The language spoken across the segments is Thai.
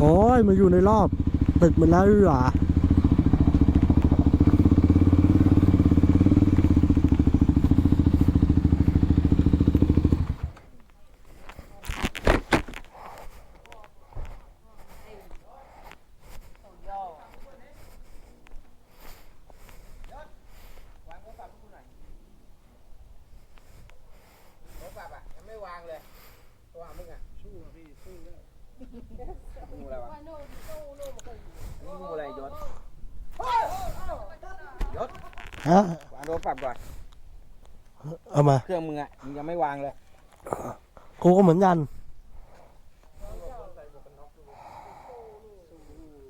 โอ้ยมาอยู่ในรอบตึกมันแล้วเหรอวางโทรศัพท์ให้กูหน่อยโทรศัพท์อะยังไม่วางเลยโทรหามึงอะสู้พี่สู้แล้วงูอะไรวะงูอะไรยศยศ ฮะวางโทรศัพท์ก่อน เอามา เครื่องมึงอะมึงยังไม่วางเลย กูก็เหมือนกัน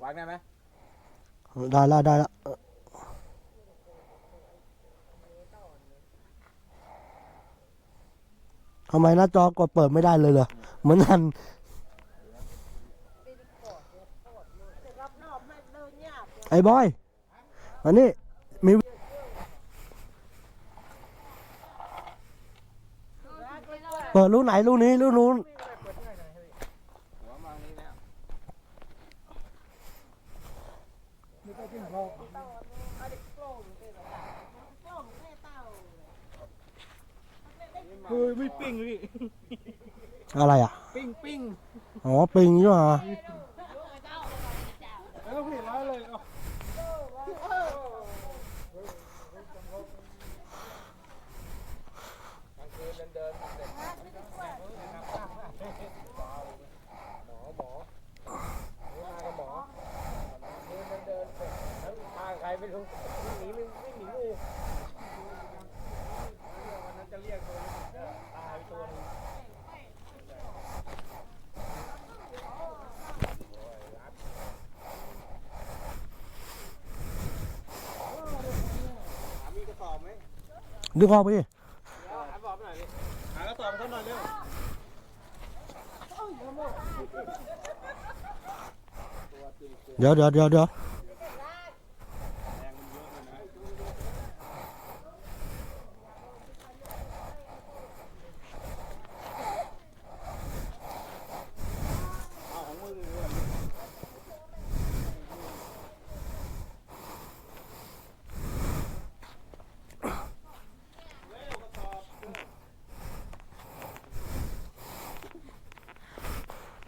วางได้ไหมได้แล้วได้แล้วทำไมหน้าจอกดเปิดไม่ได้เลยเหรอเหมือนกัน ไอ้บอยอันนี้มีเปิดรูไหนรูนี้รูนู้นหัวมางนี้แล้วเฮ้ยไม่ปิ้งเลยอะไรอะ ปิ้งปิ้งอ๋อ ปิงใช่ไหม แล้วก็เห็นแล้วเลยเอา กลางคืนเดินเดินเสร็จหมอหมอนี่มากับหมอกลางคืนเดินเดินเสร็จแล้วพาใครไม่รู้วิ่งหนีไม่ไม่หนีงูวันนั้นจะเรียกตัวนี้ก็ตายไปตัวหนึง มีกระสอบไหม ดึงออกไปดิหากระสอบหน่อยดิหากระสอบเขาหน่อยเร็วเดี๋ยวเดี๋ยวเดี๋ยวเดี๋ยว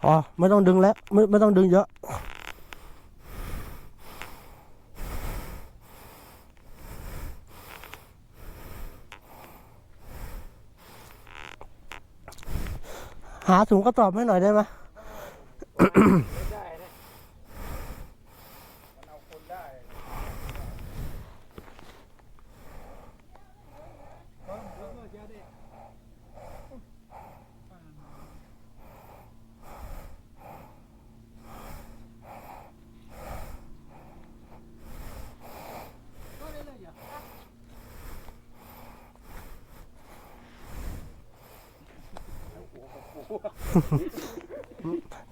อ๋อไม่ต้องดึงแล้วไม่ไม่ต้องดึงเยอะหาถุงกระสอบให้หน่อยได้ไหม ไม่ได้นะมันเอาคนได้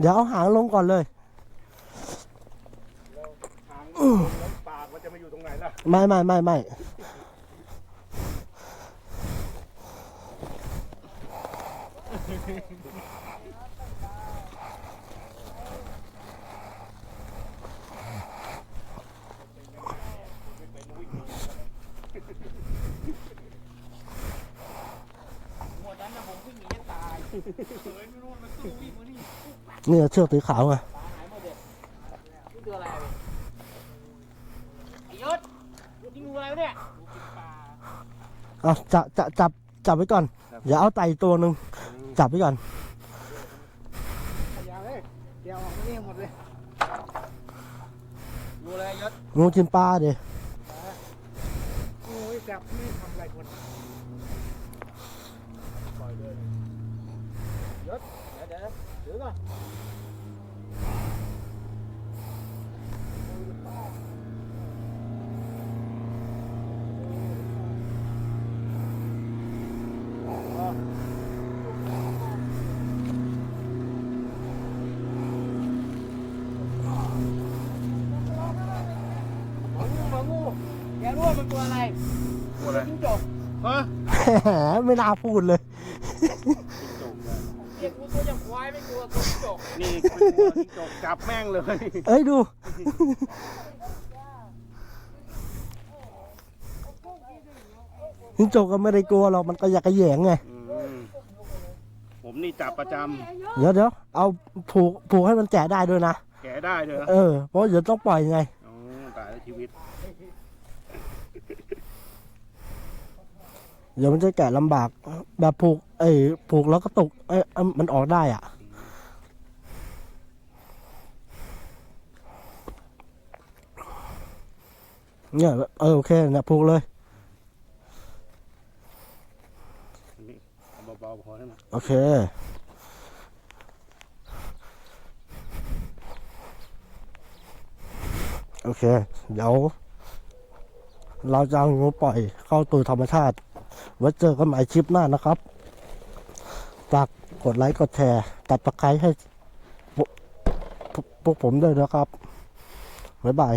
เดี๋ยวเอาหางลงก่อนเลยทางแล้วปากมันจะมาอยู่ตรงไหนล่ะ ไม่ไม่ไม่ไม่หมดนั้นนะผมวิ่งหนีจะตาย เฮ้ยไม่รู้มันตู้วิ่งมานี่เนี่ยเชือกสีขาวไงตาหายหมดเลยนี่ตัวอะไรอะไอ้ยศนี่งูอะไรวะเนี่ยงูกินปลาเอาจะจะจับจับไว้ก่อน อย่าเอาไตตัวหนึ่งจับไว้ก่อนพยายามเลยเดี๋ยวออกมาเนี่ยหมดเลยงูอะไรยศงูกินปลาเดี๋ยโอ้ยจับไม่ทำอะไรคน ยศเดี๋ยวเดี๋ยวถือก่อนหมางูหมางูแกรู้ว่ามันตัวอะไรตัวจิ้งจกฮะแหมไม่น่าพูดเลย เรีกูตัวอย่างควายไม่กลัวตัวจกนี่ไม่กลัวที่จกจับแม่งเลย เอ้ยดู จิงจกก็ไม่ได้กลัวหรอกมันก็อยากกระแยงไงอืมผมนี่จับประจเดี๋ยวเดี๋ยวเอาผูกผูกให้มันแกะได้ด้วยนะำแกะได้เลยนะเออเพราะเดี๋ยวต้องปล่อยไง อ๋อตายแล้วชีวิต เดี๋ยวมันจะแกะลำบากแบบผูก เอ้ยผูกแล้วก็ตกเอ้ยมันออกได้อะ เนี่ยเออโอเคเนี่ยผูกเลยเบาๆพอใช่ไหมโอเคโอเค เดี๋ยว เราจะเอางูปล่อยเข้าตัวธรรมชาติ ไว้เจอกันใหม่คลิปหน้านะครับฝากกดไลค์กดแชร์ตัดตะไคร้ให้พวกพวกพวกผมด้วยนะครับบ๊ายบาย